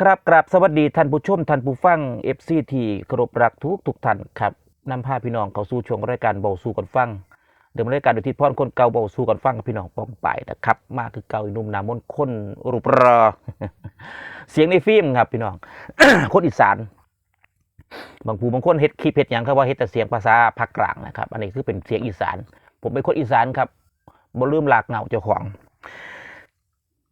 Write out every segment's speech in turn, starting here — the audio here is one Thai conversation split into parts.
ครับกราบสวัสดีท่านผู้ชมท่านผู้ฟัง FC ที่เครพรักทุกทุกท่านครับนำพาพี่น้องเข้าสู่ช่วงรายการเบาสู่กันฟังเดิมรายการโดยที่พรคนเก่าเบาสู่กันฟังกับพี่น้องป้องไปนะครับ มากคือเก่าอีนุ่มนามนคนรูปรอเสียงในฟิล์มครับพี่น้องคนอีสานบางผู้บางคนเฮ็ดคลิปเฮ็ดหยังครับว่าเฮ็ดแต่เสียงภาษาภาคกลางนะครับ อันนี้คือเป็นเสียงอีสาน ผมเป็นคนอีสานครับบ่ลืมหลากเหงาเจ้าของ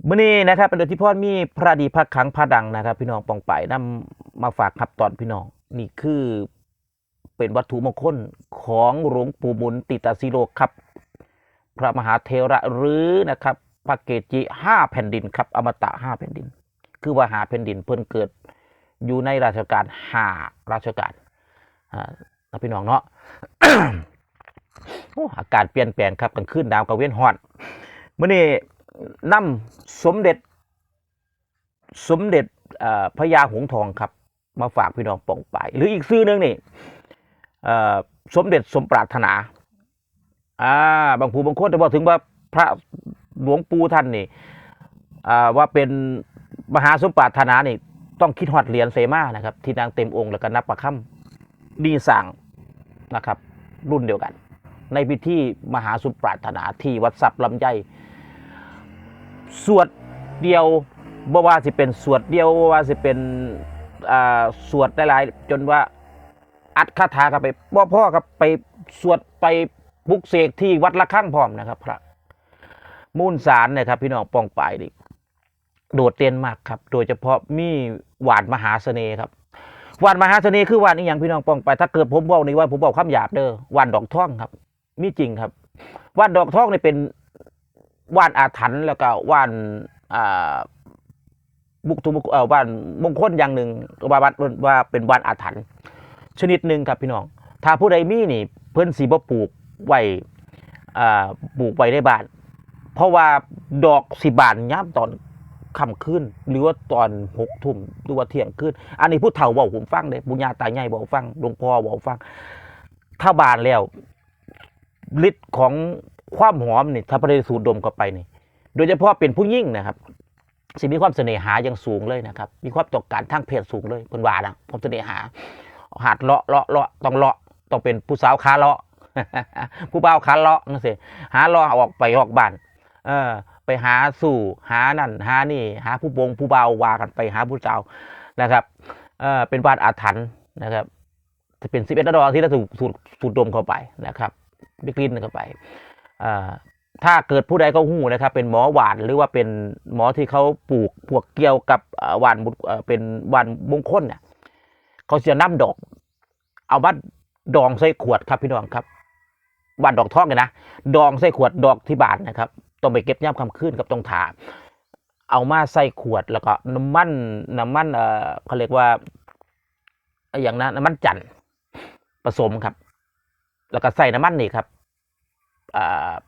มื่อนี้นะครับเป็นโดยที่พ่อมีพระดีพระครั้งพระดังนะครับ พี่น้องปองไปนำมาฝากครับตอนพี่น้องนี่คือเป็นวัตถุมงคลของหลวงปู่บุญติตาสิโลครับ พระมหาเทระหรือนะครับพระเกจิห้าแผ่นดินครับ อมตะห้าแผ่นดิน คือว่าหาแผ่นดินเพิ่นเกิดอยู่ในราชการหาราชการอ่านะพี่น้องเนาะอากาศเปลี่ยนแปลงครับกลางคืนดาวกระเว้นฮอดมื่อนี้ นำสมเด็จ สมเด็จเอ่อพญาหงส์ทองครับ มาฝากพี่น้องป่องไป หรืออีกซื้อหนึงนี่สมเด็จสมปรารถนาอ่าบางผู้บางคนจะบอกถึงว่าพระหลวงปู่ท่านนี่ว่าเป็นมหาสมปรารถนานี่ต้องคิดฮอดเหรียญเสมานะครับ ที่นางเต็มองค์แล้วก็นับประคำดีสั่งนะครับ รุ่นเดียวกัน ในพิธีมหาสมปรารถนาที่วัดสับลำไย สวดเดียวบ่ว่าสิเป็นสวดเดียวบ่ว่าสิเป็นอ่าสวดหลายๆจนว่าอัดคาถากันไปบ่พ่อครับไปสวดไปปลุกเสกที่วัดละข้างพร้อมนะครับ พระมูลสารเนะครับ พี่น้องปองปายดิโดดเด่นมากครับ โดยเฉพาะมีหวานมหาเสน่ห์ครับหวานมหาเสน่ห์คือหวานนี่อย่างพี่น้องปองไป ถ้าเกิดผมบอกนี่ว่าผมบอกคำหยาบเด้อหวานดอกท่องครับ มีจริงครับหวานดอกท่องนี่เป็น ว่านอาถรรพ์แล้วก็ว่านบุกทุมเอ่อว่านมงคลอย่างหนึ่งว่าว่าว่าเป็นว่านอาถรรพ์ชนิดหนึ่งครับพี่น้อง ถ้าผู้ใดมีนี่ เพิ่นสีบ่ปลูกไว้ปลูกไว้ในบ้าน เพราะว่าดอกสิบานย่ำตอนค่ำคืนหรือว่าตอนหกทุ่มหรือว่าเที่ยงคืนอันนี้ผู้เฒ่าบอกผมฟังเลยบุญญาตายใหญ่บอกฟังหลวงพ่อบอกฟัง ถ้าบานแล้วฤทธิ์ของ ความหอมนี่ถ้าประเดสูดดมเข้าไปนี่โดยเฉพาะเป็นผู้ยิ่งนะครับสิมีความเสน่หาอย่างสูงเลยนะครับ มีความต้องการทางเพศสูงเลยคนว่านะความเสน่หาหาดเลาะเลาะเลาะต้องเลาะต้องเป็นผู้สาวขาเลาะผู้บ่าวขาเลาะนั่นสิหาเลาะออกไปออกบ้าน เออ ไปหาสู่หานั่นหานี่ หาผู้บงผู้บ่าวว่ากันไปหาผู้สาวนะครับ เออเป็นบ้านอาถรรพ์นะครับจะเป็นสิบเอ็ดดอกที่เราสูดสูดสูดดมเข้าไปนะครับไปกลิ่นเข้าไป ถ้าเกิดผู้ใดเขาหูนะครับ เป็นหมอหวานหรือว่าเป็นหมอที่เขาปลูกพวกเกี่ยวกับหวานบุเป็นหวานมงคลเนี่ยเขาจะนำดอก เอามาดองใส่ขวดครับพี่น้องครับหวานดอกทองเนี่ยนะดองใส่ขวดดอกที่บานนะครับต้องไปเก็บย่ำคำขึ้นกับต้องถาเอามาใส่ขวดแล้วก็น้ำมันน้ำมันเอ่อเขาเรียกว่าอย่างนั้นน้ำมันจันทร์ผสมครับ แล้วก็ใส่น้ำมันนี่ครับ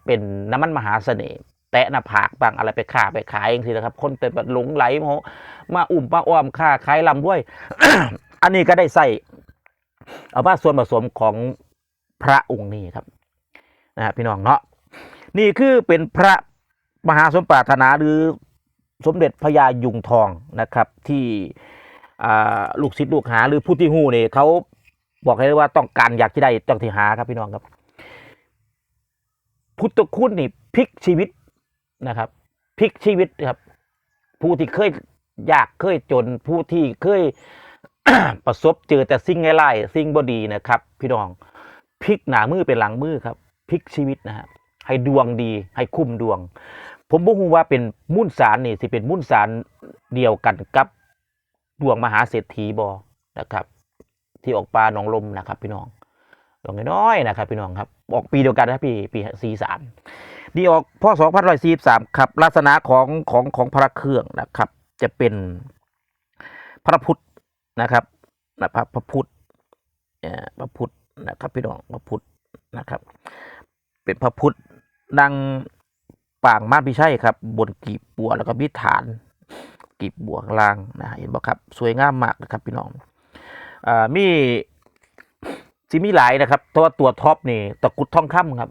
เป็นน้ำมันมหาเสน่ห์แตะหน้าผากบางอะไรไปค้าไปขายเองทีนะครับ คนเป็นแบบหลงไหลโมมาอุ่มมาอ้อมค่าขายลำด้วย อันนี้ก็ได้ใส่เอาว่าส่วนผสมของพระองค์นี้ครับนะพี่น้องเนาะนี่คือเป็นพระมหาสมปรารถนาหรือสมเด็จพญายุงทองนะครับที่ลูกศิษย์ลูกหาหรือผู้ที่หูเนี่ยเขาบอกให้ว่าต้องการอยากที่ได้ต้องที่หาครับพี่น้องครับ พุทธคุณนี่พลิกชีวิตนะครับพลิกชีวิตครับ ผู้ที่เคยยากเคยจนผู้ที่เคยประสบเจอแต่สิ่งไร้สิ่งบดีนะครับ พี่น้องพลิกหนามือเป็นหลังมือครับพลิกชีวิตนะฮะให้ดวงดี ให้คุ้มดวง ผมบอกว่าเป็นมุ่นสารนี่สิเป็นมุ่นสารเดียวกันกับดวงมหาเศรษฐีบอนะครับ ที่ออกปลาหนองลมนะครับ พี่น้อง ดอกน้อยๆนะครับพี่น้องครับออกปีเดียวกันนะปีปีสี่สามดีออกพ่อสองพันร้อยสี่สามครับลักษณะของของของพระเครื่องนะครับ จะเป็นพระพุทธนะครับนะพระพระพุทธเอ่อพระพุทธนะครับพี่น้องพระพุทธนะครับ เป็นพระพุทธดังปางมานพิชัยครับ บนกีบบัวแล้วก็มีฐานกีบบัวข้างล่างนะเห็นบ่ครับ สวยงามมากนะครับพี่น้องอ่ามี สิมีหลายนะครับแต่ว่าตัวท็อปนี่ตะกุดทองคำครับ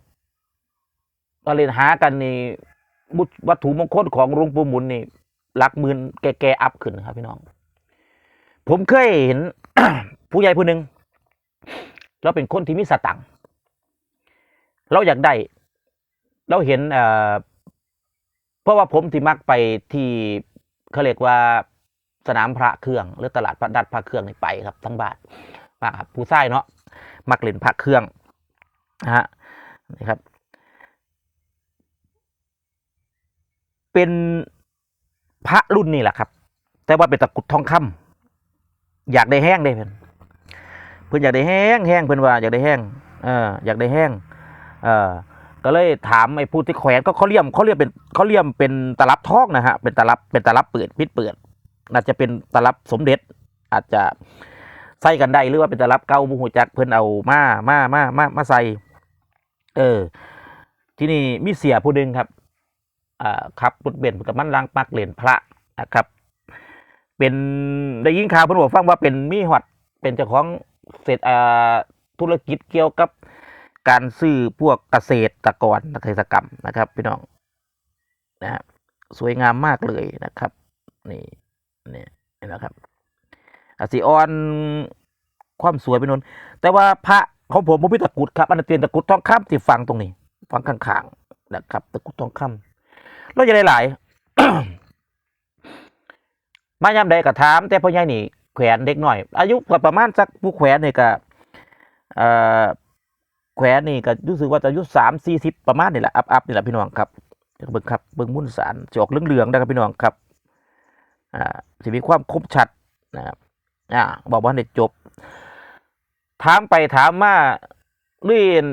ก็เลยหากันนี่วัตถุมงคลของหลวงปู่หมุนนี่หลักหมื่นแก่ๆอัพขึ้นนะครับ พี่น้อง ผมเคยเห็น ผู้ใหญ่ผู้หนึ่งเราเป็นคนที่มีสตังค์เราอยากได้ เราเห็นเอ่อเพราะว่าผมที่มักไปที่เขาเรียกว่าสนามพระเครื่อง หรือตลาดพระดัดพระเครื่องนี่ไปครับ ทั้งบ้านมาครับผู้ชายเนาะ มักเล่นพระเครื่องนะฮะนี่ครับ เป็นพระรุ่นนี่แหละครับ แต่ว่าเป็นตะกุดทองคำอยากได้แห้งได้เพิ่อนเพิ่อนอยากได้แห้งแห้งเพิ่อนว่าอยากได้แห้งเอออยากได้แห้งเออก็เลยถามไอ้ผู้ที่แขวนก็เขาเลี่ยมเขาเลี่ยมเป็นเขาเลี่ยมเป็นตลับทองนะฮะเป็นตลับเป็นตลับเปิดพิษเปิดอาจจะเป็นตลับสมเด็จอาจจะ ใส่กันได้หรือว่าเป็นตลับเก่าบุหูจักเพิ่นเอามามามามามาใส่เออ ที่นี่มีเสียผู้หนึ่งครับอ่าขับรถเบนซ์กับมันล้างปักเหรียญพระนะครับ เป็นได้ยินข่าวเพิ่นบอกฟังว่าเป็นมีหอดเป็นเจ้าของเศรษฐอ่าธุรกิจเกี่ยวกับการซื้อพวกเกษตรกรเกษตรกรรมนะครับพี่น้องนะสวยงามมากเลยนะครับ นี่นี่นะครับ อาสีออนความสวยเป็นนแต่ว่าพระของผมผมพิตะกุดครับอันนั้นเป็นตะกุดทองคำที่ฝังตรงนี้ฝังข้างๆนะครับตะกุดทองคำเราจะได้หลายมายามใดก็ถาม แต่พ่อใหญ่นี่แขวนเด็กหน่อย อายุก็ประมาณสักผู้แขวนนี่ก็เอ่อแขวนนี่ก็รู้สึกว่าจะอายุสามสี่สิบประมาณนี่แหละอัพอัพนี่แหละพี่น้องครับเบิ่งครับเบิ่งมุ่นสารจะออกเหลืองๆนะครับพี่น้องครับอ่าจะมีความคมชัดนะครับ อ่าบอกว่าเด็ดจบ ถามไปถามมาเรียน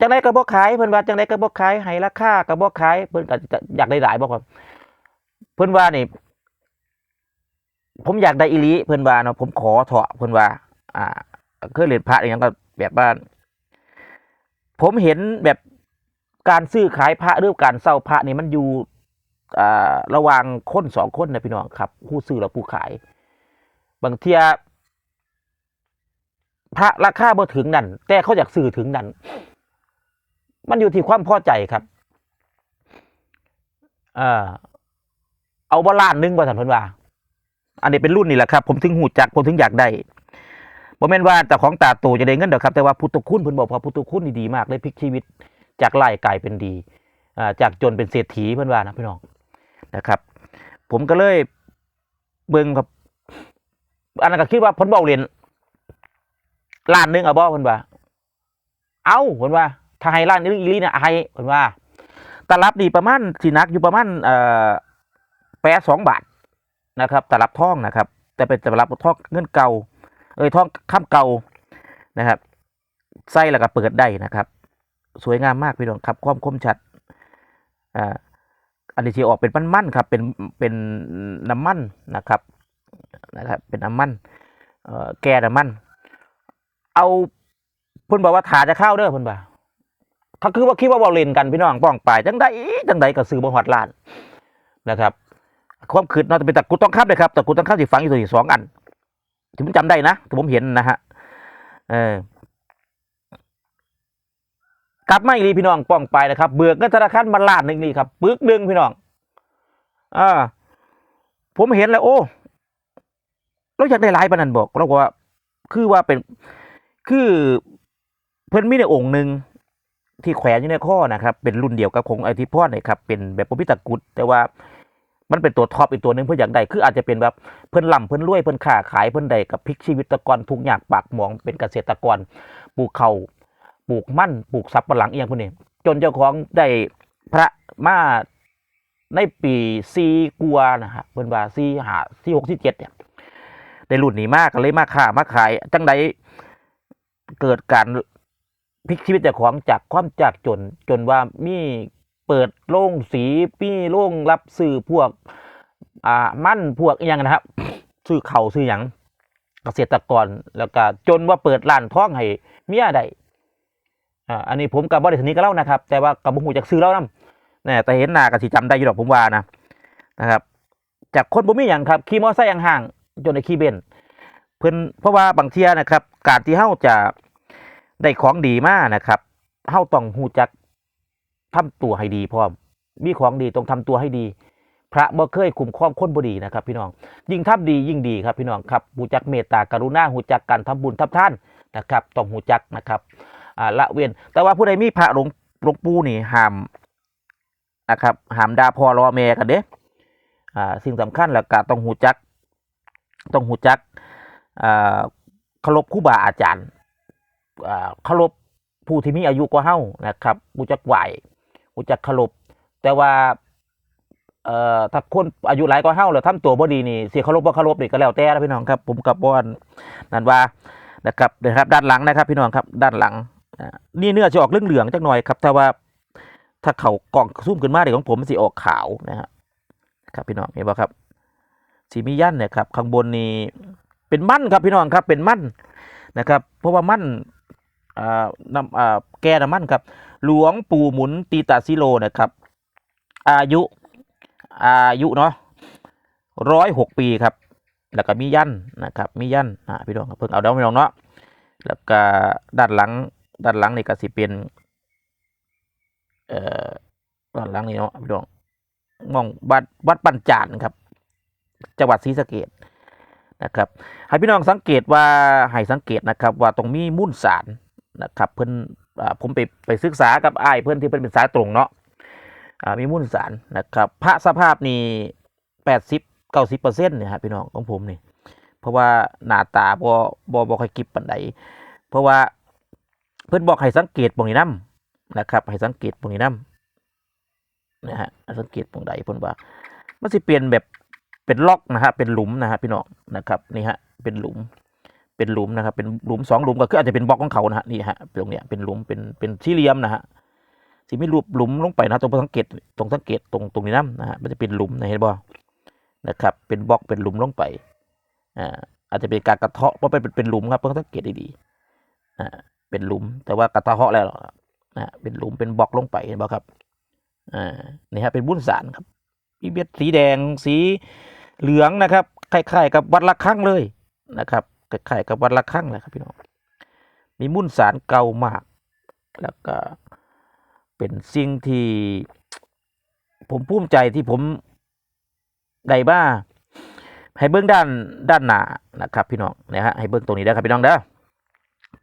จังไดก็บ่ขายเพิ่นว่าจังไดก็บ่ขายให้ราคาก็บ่ขายเพิ่นก็อยากได้หลายบ่ครับเพิ่นว่านี่ผมอยากได้อีหลีเพิ่นว่าเนาะผมขอเถอะเพิ่นว่า อ่าเคยเรียนพระอย่างก็แบบว่าผมเห็นแบบการซื้อขายพระหรือการเช่าพระนี่มันอยู่อ่าระหว่างคนสองคนนะพี่น้องครับ ผู้ซื้อและผู้ขาย บางเทียพระราคาบ่ถึงนั่นแต่เขาอยากซื้อถึงนั่นมันอยู่ที่ความพอใจครับเออเอาบาล้านนึงว่าสันเพิ่นว่า อันนี้เป็นรุ่นนี่แหละครับ ผมถึงหูจัก ผมถึงอยากได้บ่แม่นว่าแต่ของตาโตจะได้เงินเด้อครับ แต่ว่าพุทธคุณเพิ่นบอกว่าพุทธคุณนี่ดีมากเลยพลิกชีวิต จากไล่กลายเป็นดีอ่าจากจนเป็นเศรษฐีเพิ่นว่านะพี่น้องนะครับ ผมก็เลยเบิ่งครับ อันนั้นก็คิดว่าเพิ่นเว้าเล่นล้านหนึงเอาบ่เพิ่นว่า เอ้าเพิ่นว่าถ้าให้ล้านนึงอีลีเนี่ยให้เพิ่นว่าตลับนี่ประมาณสินักอยู่ประมาณเอ่อแปดสองบาทนะครับตลับทองนะครับ แต่เป็นตลับทองเงินเก่า เอ้ยทองคำเก่านะครับใส่แล้วก็เปิดได้นะครับ สวยงามมากพี่น้องครับความคมชัดอ่าอันนี้ที่ออกเป็นมันๆครับ เป็นเป็นน้ำมันนะครับ นะครับเป็นน้ำมันเอ่อแก่น้ำมัน เอาเพิ่นบอกว่าถาจะเข้าเด้อเพิ่นว่าเขาคือว่าคิดว่าบอลเลนกันพี่น้องป้องปลายจังไดจังไดก็ซื้อบ่ฮอดล้านนะครับ ความคืดเนาะจะเป็นตะกุดต้องคำเลยครับตะกุดต้องคำที่ฝังอยู่ตัวนี้สองอันที่ผมจำได้นะที่ผมเห็นนะฮะเออกลับมาอีกทีพี่น้องป้องไปนะครับ เบิกเงินธนาคารมาล้านหนึ่งนี่ครับปึกหนึ่งพี่น้องอ่าผมเห็นแล้วโอ้ เราอยากได้หลายปานนั้นบอกเราก็ว่าคือว่าเป็นคือเพิ่นมีในองค์หนึ่งที่แขวนอยู่ในข้อนะครับ เป็นรุ่นเดียวกับของไอทิพอเนี่ยครับเป็นแบบปพิตะกุดแต่ว่ามันเป็นตัวท็อปอีกตัวหนึ่งเพื่ออยากได้คืออาจจะเป็นแบบเพิ่นล่ำเพิ่นรวยเพิ่นค้าขายเพิ่นได้กับพลิกชีวิตตะกอนทุกอย่างปากหมองเป็นเกษตรกรปลูกเขาปลูกมั่นปลูกสับปะหลังเอียงพวกนี้จนเจ้าของได้พระมาในปีซีกัวนะฮะเพิ่นว่าซีหาซีหกซีเจ็ดเนี่ย ได้รุ่นนี้มากก็เลยมาค้ามาขายจังใดเกิดการพลิกชีวิตจ้าของจากความจากจน จนว่ามีเปิดโรงสีมีโรงรับซื้อพวก อ่ามั่นพวกอย่างนะครับซื้อเขาวซื้อหยังเกษตรกรแล้วก็จนว่าเปิดร้านท้องให้เมียได้อ่าอันนี้ผมกับบริษัทนี้ก็เล่านะครับ แต่ว่ากับบุหูจากซื้อเล่านํเนี่ยแต่เห็นหน้าก็สิจำได้อยู่หรอกผมว่านะนะครับ จากคนบ่มีอย่างครับขี่มอเตอร์ไซค์ห่าง จนในขี่เบนเพิ่อนเพราะว่าบางเทียนะครับ การที่เฮาจะได้ของดีมากนะครับเฮาต้องฮู้จักทำตัวให้ดีพร้อมมีของดีต้องทำตัวให้ดี พระบ่เคยคุ้มครองคนบ่ดีนะครับ พี่น้อง ยิ่งทำดียิ่งดีครับ พี่น้องครับหูจักเมตตากรุณาหูจักการทำบุญทำท่านนะครับต้องหูจักนะครับอ่าละเว้นแต่ว่าผู้ใดมีพระหลวงหลวงปู่นี่ห้ามนะครับห้ามด่าพ่อรอแม่กันเด้อ่าสิ่งสำคัญแล้วก็ต้องหูจัก ต้องหูจักเคารพครูบาอาจารย์เคารพผู้ที่มีอายุกว่าเฮานะครับหูจักไหวหูจักเคารพแต่ว่าเอ่อถ้าคนอายุหลายกว่าเฮาแล้วทำตัวบ่ดีนี่สิเคารพบ่เคารพนี่ก็แล้วแต่นะพี่น้องครับ ผมกับบ่อนนั่นว่านะครับนะครับ ด้านหลังนะครับ พี่น้องครับ ด้านหลังนี่เนื้อจะออกเหลืองๆจักหน่อยครับถ้าว่าถ้าเขากล่องซูมขึ้นมาเด็กของผมมันสิออกขาวนะฮะครับพี่น้องเห็นบ่ครับ สีมียันเนี่ยครับข้างบนนี่เป็นมั่นครับพี่น้องครับเป็นมั่นนะครับ เพราะว่ามั่นนำแก่น้ำมั่นครับ หลวงปู่หมุนตีตาซิโลนะครับ อายุอายุเนาะร้อยหกปีครับ แล้วก็มียันนะครับมียันอ่าพี่น้องเพิ่งเอาเดาพี่น้องเนาะแล้วก็ด้านหลังด้านหลังนี่ก็สิเป็นเอ่อด้านหลังนี่เนาะพี่น้องมองวัดวัดปัญจานครับ จังหวัดศรีสะเกดนะครับให้พี่น้องสังเกตว่าให้สังเกตนะครับว่าตรงมีมุ่นสารนะครับเพิ่นอ่าผมไปไปศึกษากับอ้ายเพิ่อนที่เพิ่นเป็นสายตรงเนาะมีมูลสารนะครับพระสภาพนี่แปดสิบเก้าสิบเปอร์เซ็นต์เนี่ยฮะพี่น้องของผมนี่เพราะว่าหน้าตาบ่บ่บ่ค่อยกิบปานใดเพราะว่าเพิ่อนบอกให้สังเกตตรงนี้นํนะครับให้สังเกตตรงนี้นํนะฮะสังเกตตรงใดเพิ่อนว่ามันสิเปลี่ยนแบบ เป็นล็อกนะฮะเป็นหลุมนะฮะพี่น้องนะครับนี่ฮะเป็นหลุม เป็นหลุมนะครับ เป็นหลุมสองหลุมก็คืออาจจะเป็นบล็อกของเขานะฮะนี่ฮะตรงเนี้ยเป็นหลุมเป็นเป็นสี่เหลี่ยมนะฮะสิมีรูปหลุมลงไปนะตรงสังเกตตรงสังเกตตรงตรงนี้น้ำนะฮะมันจะเป็นหลุมนะเห็นบ่นะครับ เป็นบล็อกเป็นหลุมลงไปอ่าอาจจะเป็นการกระเทาะเพราะเป็นเป็นหลุมครับต้องสังเกตดีๆอ่าเป็นหลุมแต่ว่ากระเทาะแล้วนะเป็นหลุมเป็นบล็อกลงไปเห็นบ่ครับอ่านี่ฮะเป็นบุ้นสารครับมีเบ็ดสีแดงสี เหลืองนะครับคล้ายๆกับวัดละครั้งเลยนะครับคล้ายๆกับวัดละครั้งเลยครับพี่น้องมีมุ่นสารเก่ามาก แล้วก็เป็นสิ่งที่ผมภูมิใจที่ผมได้บ้าให้เบื้องด้านด้านหน้านะครับ พี่น้องนะฮะให้เบื้องตรงนี้ได้ครับพี่น้องเด้อ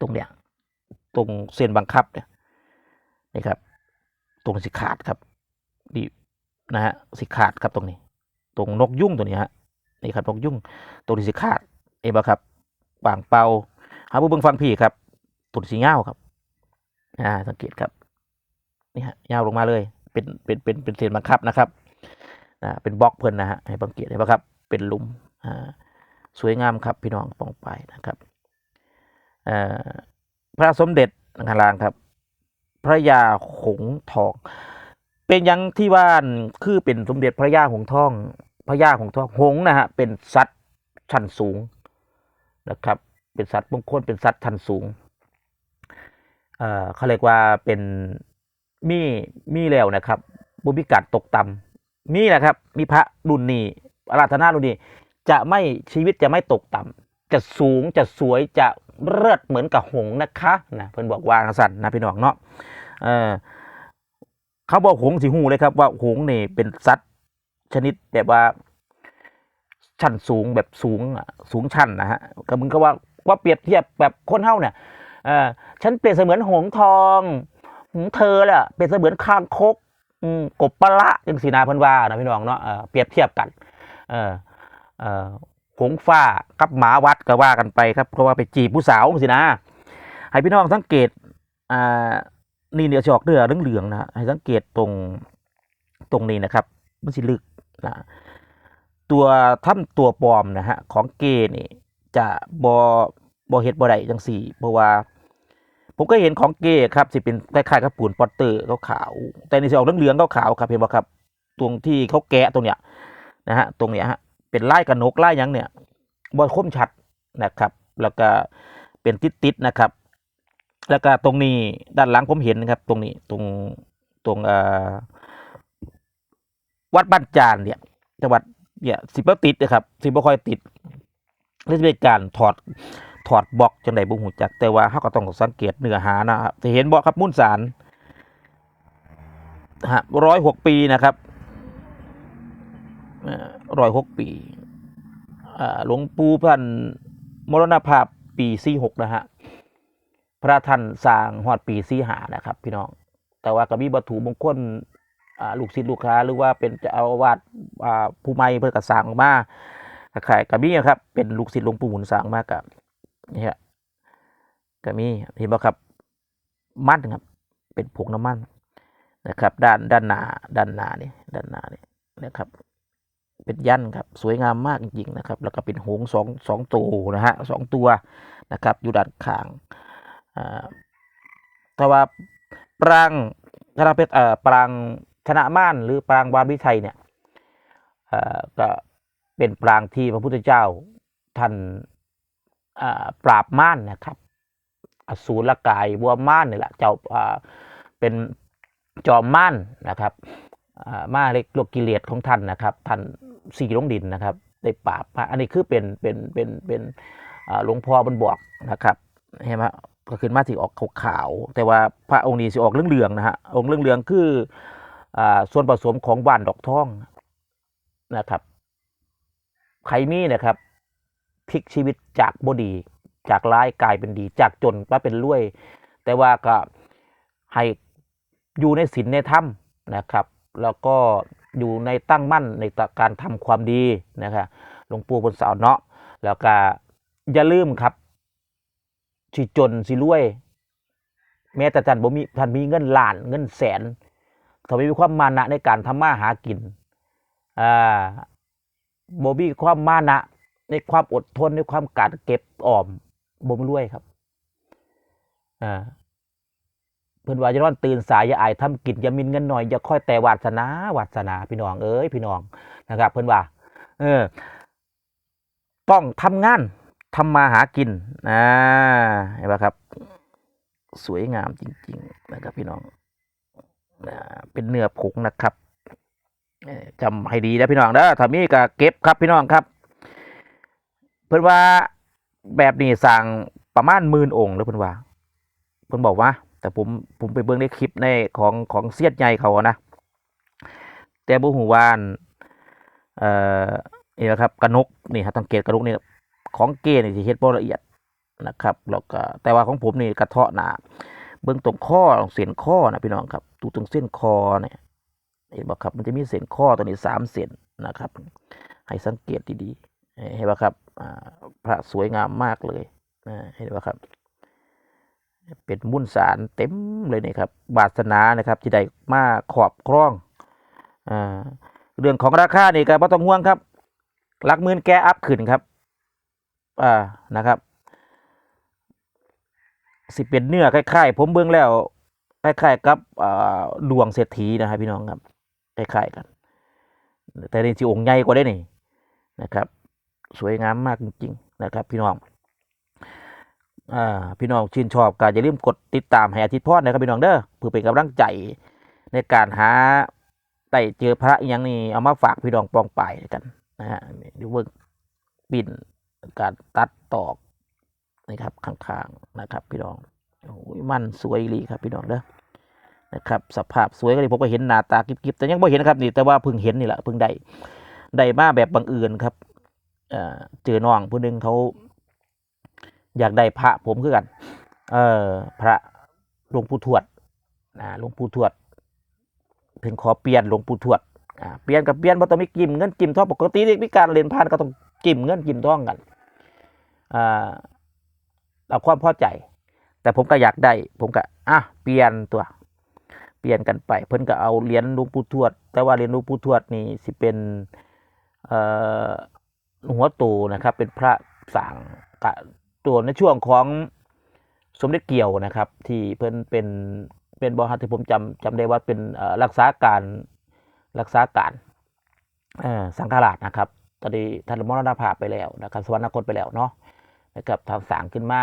ตรงเนี้ยตรงเส้นบังคับเนี่ยนี่ครับ ตรงสิขาดครับนี่นะฮะสิขาดครับตรงนี้ ตรงนกยุ่งตัวนี้ฮะนี่ครับนกยุ่งตรงนี้สิขาดเอ็บ่ครับวางเปาหาผู้เบิ่งฟังพี่ครับตุ่นสีเงาครับ อ่า สังเกตครับนี่ฮะยาวลงมาเลย เป็นเป็นเป็นเป็นเส้นบังคับนะครับอ่าเป็นบล็อกเพิ่นนะฮะให้บังเกตเห็นปะครับ เป็นลุมอ่าสวยงามครับ พี่น้องปองไปนะครับอ่อพระสมเด็จข้างล่างครับ พระยาหงทอง เป็นยังที่ว่านคือเป็นสมเด็จพระยาหงทอง พระยาหงทองหงนะฮะเป็นสัตว์ชั้นสูงนะครับ เป็นสัตว์มงคลเป็นสัตว์ชั้นสูงเอ่อเขาเรียกว่าเป็นมีมีแล้วนะครับบุบิกัดตกต่ำมีนะครับ มีพระรุ่นนี้อาราธนารุ่นนี้จะไม่ชีวิตจะไม่ตกต่ำจะสูงจะสวยจะเลิศเหมือนกับหงนะคะนะเพิ่อนบอกว่าสั่นนะพี่น้องเนาะเออเขาบอกหงสีหูเลยครับว่าหงนี่เป็นสัตว์ ชนิดแบบว่า ชั้นสูงแบบสูงอะสูงชั้นนะฮะก็มึงก็ว่าว่าเปรียบเทียบแบบคนเฮาเนี่ยเออฉันเปรียบเสมือนหงทองหงเธอแหละเปรียบเสมือนคางคกกบปละจังสีนาพันวานะพี่น้องเนาะเปรียบเทียบกัน เออเออหงฟ้ากับหมาวัดก็ว่ากันไปครับเพราะว่าไปจีบผู้สาวสินะ ให้พี่น้องสังเกตอ่านี่เดี๋ยจะออกเรือเหลืองๆนะให้สังเกตตรงตรงนี้นะครับ มันสิลึก นะตัวถ้ำตัวปลอมนะฮะของเกย์นี่จะบอบอเฮ็ดบ่ได้จังสี่เพราะว่า ผมก็เห็นของเกครับสิเป็นคล้ายๆกับปูนปอตเตอร์ขาวๆแต่นี่สิออกเหลืองๆขาวๆครับเห็นบ่ครับตรงที่เขาแกะตรงเนี้ยนะฮะตรงเนี้ยฮะเป็นไลายกระนกไลายหยังเนี่ยบ่คมชัดนะครับ แล้วก็เป็นติดๆนะครับ แล้วก็ตรงนี้ด้านหลังผมเห็นนะครับ ตรงนี้ตรงตรงอ่อ วัดบ้านจานเนี่ยจังหวัดเนี่ยสิบ่ติดนะครับสิบ่ค่อยติดหรือจะเป็นการถอดถอดบล็อกจังไดบ่ฮู้จัก แต่ว่าเฮาก็ต้องสังเกตเนื้อหานะครับจะเห็นบ่ครับมูลสารฮะ106ปีนะครับร้อยหกปีหลวงปู่พันมรณภาพปีสี่หกนะฮะพระท่านสร้างฮอดปีสี่หานะครับ พี่น้อง แต่ว่าก็มีวัตถุมงคล ลูกศิษย์ลูกค้าหรือว่าเป็นเจ้าอาวาสผู้ใหม่เพิ่นก็สางออกมาขายก็มีครับ เป็นลูกศิษย์หลวงปู่หมุนสางมากกับนี่ฮะก็มีเห็นบ่ครับมันครับ เป็นผงน้ำมันนะครับ ด้านด้านหน้าด้านหน้านี่ด้านหน้านี่นะครับ เป็นยันครับ สวยงามมากจริงๆนะครับ แล้วก็เป็นหงส์สองสองตัวนะฮะสองตัวนะครับ อยู่ด้านข้างอ่าแต่ว่าปรางธนเพชรเอ่อปราง ธนะม่านหรือปรางวานวิชัยเนี่ยก็เป็นปรางที่พระพุทธเจ้าท่านปราบม่านนะครับ อสูรกายวัวม่านนี่แหละเจ้าเป็นจอมม่านนะครับอ่ามาเล็กโลกกิเลสของท่านนะครับท่านสี่ลงดินนะครับได้ปราบอันนี้คือเป็นเป็นเป็นเป็นหลวงพ่อบนบอกนะครับเห็นไหมก็ขึ้นมาสิออกขาวๆแต่ว่าพระองค์นี้สิออกเหลืองๆนะฮะองค์เหลืองๆคือ ส่วนผสมของว่านดอกทองนะครับไขมีนะครับพลิกชีวิตจากบดี จากร้ายกลายเป็นดี จากจนมาเป็นรวย แต่ว่าก็ให้อยู่ในศีลในธรรมนะครับ แล้วก็อยู่ในตั้งมั่นในการทำความดีนะครับหลวงปู่บนเสาเนาะแล้วก็อย่าลืมครับสิจนสิรวย แม้แต่ท่านบ่มีท่านมีเงินล้านเงินแสน ถ้าไม่มีความมานะในการทำมาหากินอ่าบ่มีความมานะในความอดทนในความการเก็บออมบ่มรวยครับอ่าเพิ่อนว่าจะนอนตื่นสายอย่าอายทำกินอย่ามินเงินหน่อยอย่าค่อยแต่วาสนาวาสนาพี่น้องเอ้ยพี่น้องนะครับ เพิ่อนว่า เออ ต้องทำงานทำมาหากินอ่าเห็นปะครับ สวยงามจริง ๆ นะครับพี่น้อง เป็นเนื้อผงนะครับจำให้ดีนะพี่น้องเด้อถ้ามีก็เก็บครับพี่น้องครับ เพิ่นว่าแบบนี้สร้างประมาณหมื่นองค์แล้วเพิ่นว่าเพิ่นบอกว่า แต่ผมผมไปเบิ่งในคลิปในของของเสียดใหญ่เขานะแต่บ่ฮู้ว่านเอ่อนี่นะครับกระนกนี่ครับสังเกตกระนกนี่ของเกนี่สิเฮ็ดบ่ละเอียดนะครับแล้วก็แต่ว่าของผมนี่กระเทาะหนา เบิ่งตรงข้อตรงเส้นข้อนะพี่น้องครับดูตรงเส้นคอเนี่ยเห็นบ่ครับมันจะมีเส้นข้อตัวนี้สามเส้นนะครับ ให้สังเกตดีๆเห็นไหมครับพระสวยงามมากเลยนะเห็นไหมครับ เป็นมุ่นสารเต็มเลยนี่ครับบาสนานะครับ ที่ได้มาขอบครองอเรื่องของราคานี่ก็บ่ต้องห่วงครับหลักหมื่นแกอัพขึ้นครับ อ่านะครับ สิเป็นเนื้อคล้ายๆผมเบิ่งแล้วคล้ายๆกับอ่าดวงเศรษฐีนะครับพี่น้องครับคล้ายๆกัน แต่ในสิองค์ใหญ่กว่าได้นี่นะครับ สวยงามมากจริงๆนะครับ พี่น้องอ่าพี่น้องชื่นชอบก็อย่าลืมกดติดตามให้อาทิตย์พอดนะครับพี่น้องเด้อเพื่อเป็นกำลังใจในการหาไต่เจอพระอย่างนี้เอามาฝากพี่น้องปองไปกันนะฮะดูเวิร์กปิ่นการตัดตอก นะครับข้างๆนะครับพี่น้องโอ้ยมันสวยอีหลีครับพี่น้องเด้อนะครับสภาพสวยก็เลยผมก็เห็นหน้าตากิบๆแต่ยังไม่เห็นนะครับนี่แต่ว่าเพิ่งเห็นนี่แหละเพิ่งได้ได้มาแบบบังเอิญครับเอ่อเจอน้องผู้หนึงเขาอยากได้พระผมคือกันเออพระหลวงปู่ทวดนะหลวงปู่ทวดเพิ่นขอเปลี่ยนหลวงปู่ทวดอ่าเปลี่ยนกับเปลี่ยนบ่ต้องมีกิมเงินกิมทองปกตินี่มีการเล่นพานก็ต้องกิมเงินกิมทองกันอ่า เอาความพอใจ แต่ผมก็อยากได้ ผมก็อะเปลี่ยนตัว เปลี่ยนกันไป เพิ่นก็เอาเหรียญหลวงปู่ทวด แต่ว่าเหรียญหลวงปู่ทวดนี่สิเป็นเอ่อหัวโตนะครับ เป็นพระสั่งกะตัวในช่วงของสมเด็จเกี่ยวนะครับ ที่เพิ่นเป็นเป็นบอฮัตที่ผมจำจำได้ว่าเป็นรักษาการรักษาการสังฆราชนะครับ ตอนนี้ท่านมรณภาพไปแล้วนะครับ สวรรคตไปแล้วเนาะ นะครับทางสางขึ้นมา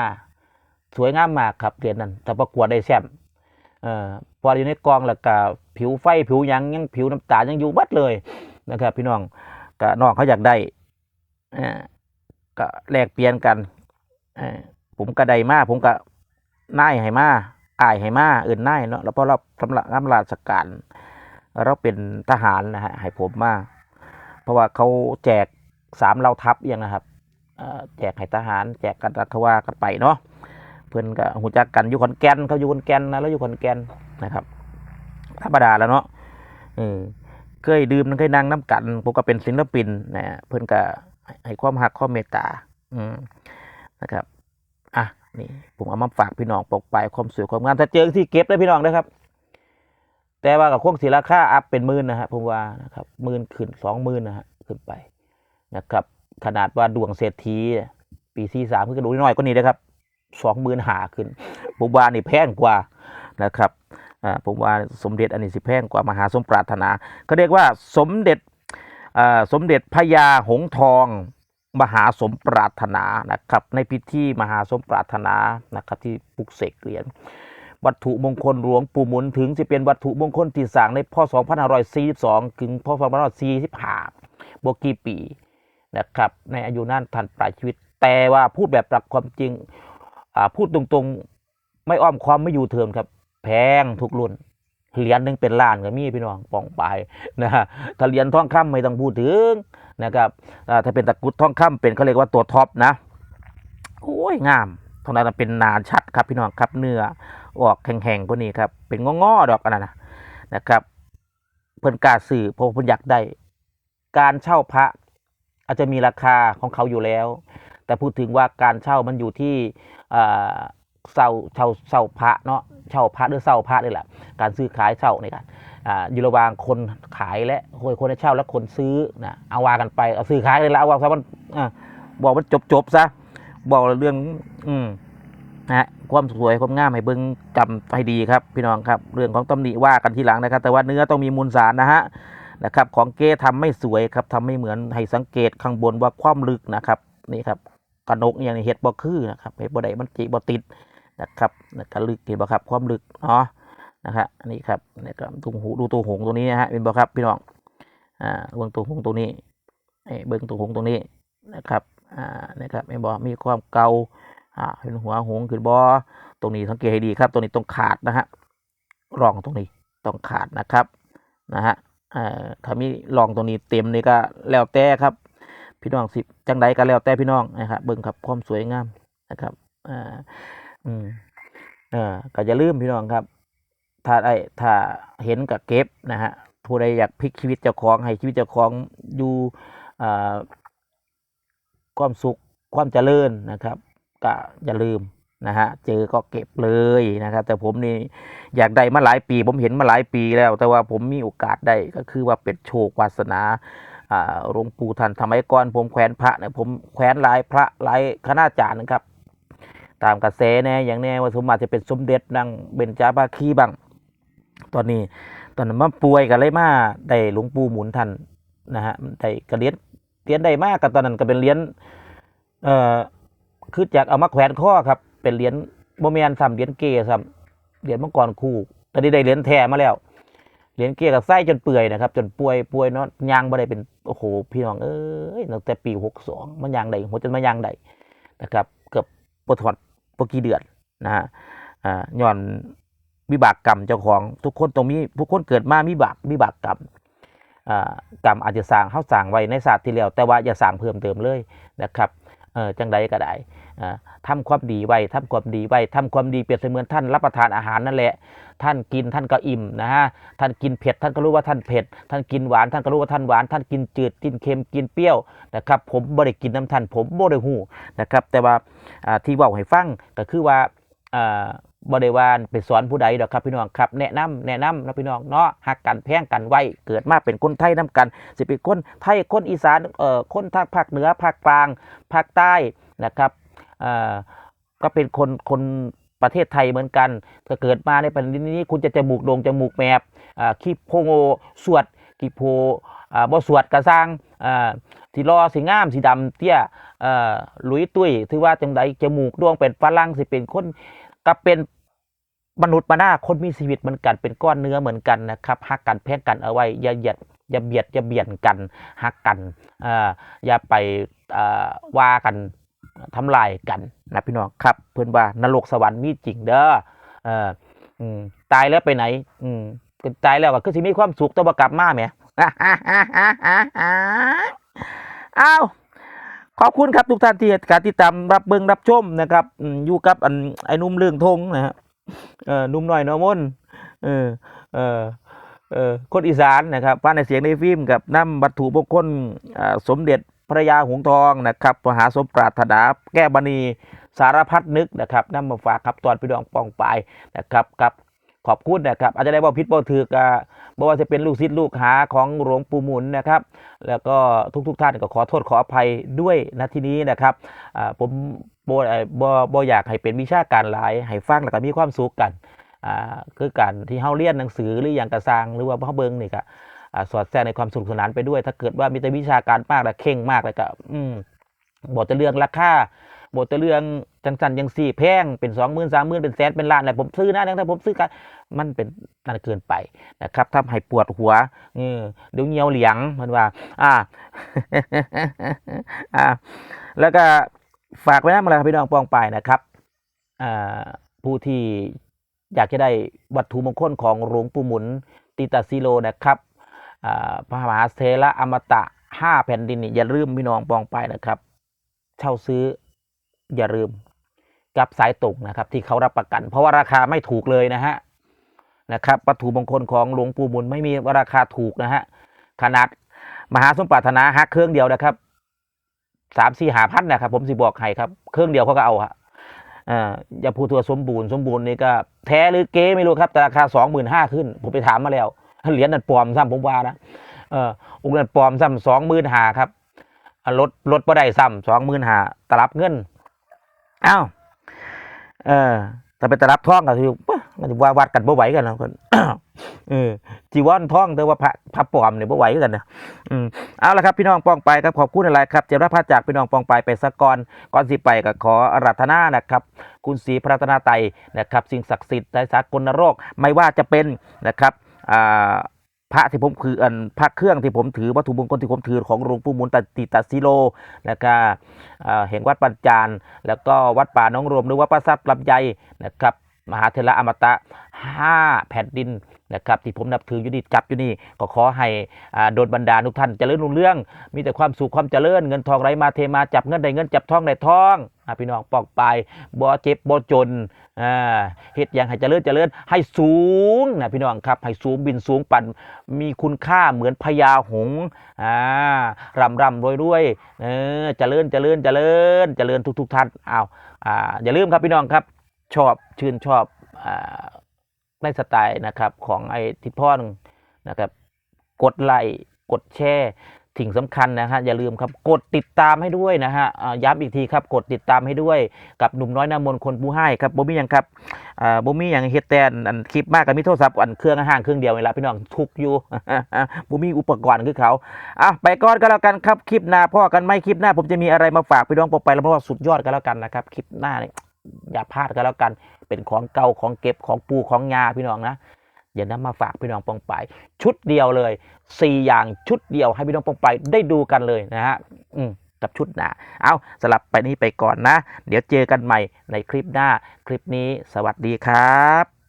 สวยงามมากครับเรียญนั้นแต่ประกวดได้แชมป์เอ่อพออยู่ในกองแล้วก็ผิวไฟผิวยังยังผิวน้ำตาลยังอยู่บัดเลยนะครับ พี่น้องก็น้องเขาอยากได้อ่าก็แลกเปลี่ยนกันอ่าผมก็ได้มาผมก็น่ายให้มาอายให้มาเอื่นน่ายเนาะแล้วพอเราทำละทำราชการเราเป็นทหารนะฮะให้ผมมา เพราะว่าเขาแจกสามเหล่าทัพอย่างนะครับ แจกให้ทหาร แจกกันเขาว่ากันไปเนาะเพื่อนก็หูจักกันอยู่ขอนแก่นเขาอยู่ขอนแก่นนะแล้วอยู่ขอนแก่นนะครับ ธรรมดาแล้วเนาะเออเคยดื่มเคยนั่งน้ำกันผมก็เป็นศิลปินนะเพื่อนก็ให้ความหักความเมตตา อืมนะครับอะนี่ผมเอามาฝากพี่น้องปกไปความสวยความงามถ้าเจอที่เก็บเลยพี่น้องนะครับ แต่ว่ากับคงสีราคาอัพเป็นหมื่นนะฮะผมว่านะครับหมื่นขึ้นสองหมื่นนะฮะขึ้นไปนะครับ ขนาดว่าดวงเศรษฐีปีที่สามเพิ่งกระดูกน้อยก็นี่นะครับสองหมื่นหาขึ้นผมว่านี่แพงกว่านะครับผมว่าสมเด็จอันนี้สิแพงกว่ามหาสมปรารถนาเขาเรียกว่าสมเด็จสมเด็จพระยาหงทองมหาสมปรารถนานะครับในพิธีมหาสมปรารถนานะครับที่ปลุกเสกเหรียญวัตถุมงคลหลวงปู่หมุนถึงจะเป็นวัตถุมงคลที่สร้างในพศ2542 ถึงพศ2545บวกกี่ปี นะครับ ในอายุนั้นทันปลายชีวิต แต่ว่าพูดแบบหลักความจริงพูดตรงๆไม่อ้อมความไม่อยู่เทิมครับ แพงทุกรุ่นเหรียญหนึ่งเป็นล้านก็มีพี่น้องปองไปนะฮะถ้าเหรียญทองคำไม่ต้องพูดถึงนะครับถ้าเป็นตะกุดทองคำเป็นเขาเรียกว่าตัวท็อปนะโอ้ยงามตรงนั้นเป็นนาชัดครับพี่น้องครับเนื้อออกแข็งๆกว่านี้ครับ เป็นงอๆดอกอันนั้นนะนะครับ เพิ่นกาสื่อเพราะเพิ่นอยากได้ การเช่าพระ อาจจะมีราคาของเขาอยู่แล้ว แต่พูดถึงว่าการเช่ามันอยู่ที่อ่าเช่าเช่าเช่าพระเนาะเช่าพระหรือเช่าพระนี่แหละ การซื้อขายเช่าในการอยู่ระหว่างคนขายและคนคนเช่าและคนซื้อนะเอาว่ากันไปเอาซื้อขายเลยละเอาว่าซะมันบอกมันจบจบๆซะบอกเรื่อง อืมนะฮะความสวยความงามให้เบิ่งจำให้ดีครับ พี่น้องครับ เรื่องของตำหนิว่ากันทีหลังนะครับ แต่ว่าเนื้อต้องมีมูลสารนะฮะ นะครับ ของเก้ทำไม่สวยครับทำไม่เหมือนให้สังเกตข้างบนว่าความลึกนะครับนี่ครับกระนกอย่างนี้เห็ดบ่คือนะครับเห็ดบ่ได้มันจิบ่ติดนะครับนะครับลึกเห็นบ่ครับความลึกเนาะนะฮะอันนี้ครับนี่ก็ตุงหูดูตัวหงส์ตรงนี้นะฮะเป็นบ่ครับพี่น้องอ่าเบิ้งตัวหงส์ตรงนี้เอ้เบิ้งตัวหงส์ตรงนี้นะครับอ่านะครับเป็นบ่มีความเกาอ่าเป็นหัวหงส์ขึ้นบ่ตรงนี้สังเกตให้ดีครับ ตรงนี้ต้องขาดนะฮะรองตรงนี้ต้องขาดนะครับนะฮะ อ่อถ้ามีรองตรงนี้เต็มนี่ก็แล้วแต่ครับ พี่น้องสิจังใดก็แล้วแต่พี่น้องนะครับเบิ่งครับความสวยงามนะครับอ่าอืมอ่าก็อย่าลืมพี่น้องครับ ถ้าได้ถ้าเห็นกับเก็บนะฮะผู้ใดอยากพลิกชีวิตเจ้าของให้ชีวิตเจ้าของอยู่อ่าความสุขความเจริญนะครับก็อย่าลืม นะฮะเจอก็เก็บเลยนะครับ แต่ผมนี่อยากได้มาหลายปี ผมเห็นมาหลายปีแล้ว แต่ว่าผมมีโอกาสได้ก็คือว่าเป็นโชควาสนาอ่าหลวงปู่ท่านทำไมก่อน ผมแขวนพระเนี่ยผมแขวนลายพระลายคณาจารย์นะครับ ตามกระแสแน่อย่างแน่ว่าสมมาจะเป็นสมเด็จดังเบญจาภาคีบ้างตอนนี้ตอนนั้นมาป่วยกันเลยมาได้หลวงปู่หมุนท่านนะฮะได้กระเลียนเลียนได้มากกับตอนนั้นก็เป็นเหรียญเอ่อคือจากเอามาแขวนข้อครับ เป็นเหรียญโมเมนซ้ำเหรียญเกซ้ำเหรียญมังกรคู่ตอนนี้ได้เหรียญแท้มาแล้วเหรียญเกกับไส้จนเปื่อยนะครับ จนป่วยป่วยเนาะยางบ่ได้เป็นโอ้โหพี่น้องเอ้ยตั้งแต่ปีหกสองมันยางได้หัวจนมายางได้นะครับ เกือบปวดถอดปกี่เดือนนะฮะอ่าย้อนวิบากกรรมเจ้าของทุกคนตรงมีทุกคนเกิดมามีบากวิบากกรรมอ่ากรรมอาจจะสร้างเข้าสร้างไว้ในศาสตร์ที่แล้วแต่ว่าอย่าสร้างเพิ่มเติมเลยนะครับเออจังใดก็ได้ อ่าทำความดีไว้ทำความดีไว้ทำความดีเปรียบเสมือนท่านรับประทานอาหารนั่นแหละ ท่านกินท่านก็อิ่มนะฮะ ท่านกินเผ็ดท่านก็รู้ว่าท่านเผ็ด ท่านกินหวานท่านก็รู้ว่าท่านหวาน ท่านกินจืดกินเค็มกินเปรี้ยวนะครับ ผมบ่ได้กินน้ำท่านผมบ่ได้หูนะครับ แต่ว่าที่ว่าให้ฟังก็คือว่าบริวารไปสอนผู้ใดดอกครับพี่น้องครับ แนะนำแนะนำนะพี่น้องเนาะหักกันแพงกันไว้เกิดมาเป็นคนไทยน้กัน สิเป็นคนไทยคนอีสานเอ่อคนทางภาคเหนือภาคกลางภาคใต้นะครับ ก็เป็นคนคนประเทศไทยเหมือนกันถ้าเกิดมาในประเทศนี้คุณจะจมูกโด่งจมูกแมบขี้โพโงสวดขี้โพอ่าบ่สวดกระสร้างอ่าสีรอสีงามสีดำเตี้ยหลุยตุ้ยถือว่าจังใดจมูกดวงเป็นฝรั่งสิเป็นคนก็เป็นมนุษย์มาหน้าคนมีชีวิตเหมือนกันเป็นก้อนเนื้อเหมือนกันนะครับหักกันแพงกันเอาไว้อย่าเหยียดอย่าเบียดอย่าเบียดกันหักกันออย่าไปว่ากัน ทำลายกันนะพี่น้องครับ เพื่อนว่านรกสวรรค์มีจริงเด้อเอออืมตายแล้วไปไหน อืมตายแล้วก็คือสิมีความสุขตัวากลับมาไหมอ้าวขอบคุณครับทุกท่านที่การติดตามรับเบิงรับชมนะครับอยู่กับอันไอ้นุ่มเรื่องทงนะฮะเออนุ่มหน่อยนอมนเออเออเออคนอีสานนะครับฟังในเสียงในฟิล์มกับน้ำวัตถุมงคลสมเด็จ พระยาหงทองนะครับมหาสมปรารถนาแก้บณีสารพัดนึกนะครับนำมาฝากครับตอนพี่ดองปองปายนะครับครับขอบคุณนะครับอาจจะได้บอกพิษบอกถือกอ่าบอกว่าจะเป็นลูกศิษย์ลูกหาของหลวงปู่หมุนนะครับ แล้วก็ทุกๆทท่านก็ขอโทษขออภัยด้วยณที่นี้นะครับผมบเอ่อบ่บ่อยากให้เป็นวิชาการหลายให้ฟังแล้วก็มีความสุขกันอ่าคือการที่เฮาเรียนหนังสือหรืออย่างกระซางหรือว่าเฮาเบิ่งนี่ก็อ่า สอดแทรกในความสนุกสนานไปด้วย ถ้าเกิดว่ามีแต่วิชาการมากและเข่งมากแล้วก็ อืมบ่แต่เรื่องราคาบ่แต่เรื่องจังสันจังสี่แพงเป็น20,000 30,000เป็นแสนเป็นล้านแล้วผมซื้อนะทั้งๆผมซื้อกันมันเป็นนั่นเกินไปนะครับทำให้ปวดหัวเออเดี๋ยวเหี่ยวเหลียงมันว่า อ่า อ่า แล้วก็ฝากไว้นะมาแล้วพี่น้องปองไปนะครับอ่าผู้ที่อยากจะได้วัตถุมงคลของหลวงปู่หมุนติตาซิโลนะครับ พระมหาเทระอมตะห้าแผ่นดินนี่อย่าลืมพี่น้องปองไปนะครับ เช่าซื้ออย่าลืมกับสายตรงนะครับ ที่เขารับประกัน เพราะว่าราคาไม่ถูกเลยนะฮะนะครับวัตถุมงคลของหลวงปู่มุนไม่มีราคาถูกนะฮะขนาดมหาสมปรารถนาฮักเครื่องเดียวนะครับสามสี่หาพันนะครับ ผมสิบอกให้ครับ เครื่องเดียวเขาก็เอาฮะอ่าอย่าพูดตัวสมบูรณ์สมบูรณ์นี่ก็แท้หรือเก๊ไม่รู้ครับแต่ราคาสองหมื่นห้าขึ้น ผมไปถามมาแล้ว เหรียญนั่นปลอมซ้ำผมว่านะเออองค์นั้นปลอมซ้ำสองหมื่นหาครับลดลดบ่ได้ซ้ำสองหมื่นหาตลับเงินอ้าวเออแต่เป็นตลับทองก็คือมันจะว่าวัดกันบ่ไหวกันแล้วคนเออจีวรทองแต่ว่าพระพระปลอมเนี่ยบ่ไหวกันนะอืมเอาละครับพี่น้องปองไปครับขอบคุณอะไรครับเจ้าพระพาจากพี่น้องปองไปไปสักก่อนก่อนสิไปก็ขออารัธนานะครับ คุณศรีพระรัตนาไตนะครับ สิ่งศักดิ์สิทธิ์ในสากลนรกไม่ว่าจะเป็นนะครับ พระที่ผมคืออันพระเครื่องที่ผมถือวัตถุมงคลที่ผมถือของหลวงปู่มุนตติตาซิโล แล้วก็แห่งวัดปัญจานแล้วก็วัดป่าน้องรวมหรือว่าพระทรัพย์ลำไยนะครับ มหาเทระอมตะห้าแผ่นดิน นะครับที่ผมนับถืออยู่นี่จับอยู่นี่ก็ขอให้โดนบันดาทุกท่านเจริญรุ่งเรื่อง มีแต่ความสุขความเจริญเงินทองไหลมาเทมาจับเงินได้เงินจับทองได้ทองพี่น้องปอกไปบ่เจ็บบ่จนเฮ็ดอย่างให้เจริญเจริญให้สูงนะพี่น้องครับให้สูงบินสูงปั่นมีคุณค่าเหมือนพญาหงรำรำรวยรวยเออเจริญเจริญเจริญเจริญทุกทุกท่านอ้าวอ่าอย่าลืมครับพี่น้องครับชอบชื่นชอบอ ในสไตล์นะครับของไอ้ทิพ่อนนะครับกดไลค์กดแชร์สิ่งสำคัญนะฮะอย่าลืมครับกดติดตามให้ด้วยนะฮะย้ำอีกทีครับกดติดตามให้ด้วยกับหนุ่มน้อยนามนคนผู้ให้ครับบ่มีหยังครับบ่มีหยังเฮ็ดแต่นอันคลิปมากกับมีโทรศัพท์อันเครื่องห่างเครื่องเดียวนี่ละพี่น้องทุกอยู่บ่มีอุปกรณ์คือเขาอะไปก่อนก็แล้วกันครับคลิปหน้าพ่อกันไม่คลิปหน้า ผมจะมีอะไรมาฝากพี่น้องไปแล้วเพราะว่าสุดยอดกันแล้วกันนะครับคลิปหน้านี่ อย่าพลาดกันแล้วกัน เป็นของเก่าของเก็บของปูของยาพี่น้องนะอย่านำมาฝากพี่น้องปองไปชุดเดียวเลยสี่อย่างชุดเดียวให้พี่น้องปองไปได้ดูกันเลยนะฮะอืมกับชุดหนาเอาสลับไปนี้ไปก่อนนะ เดี๋ยวเจอกันใหม่ในคลิปหน้า คลิปนี้สวัสดีครับ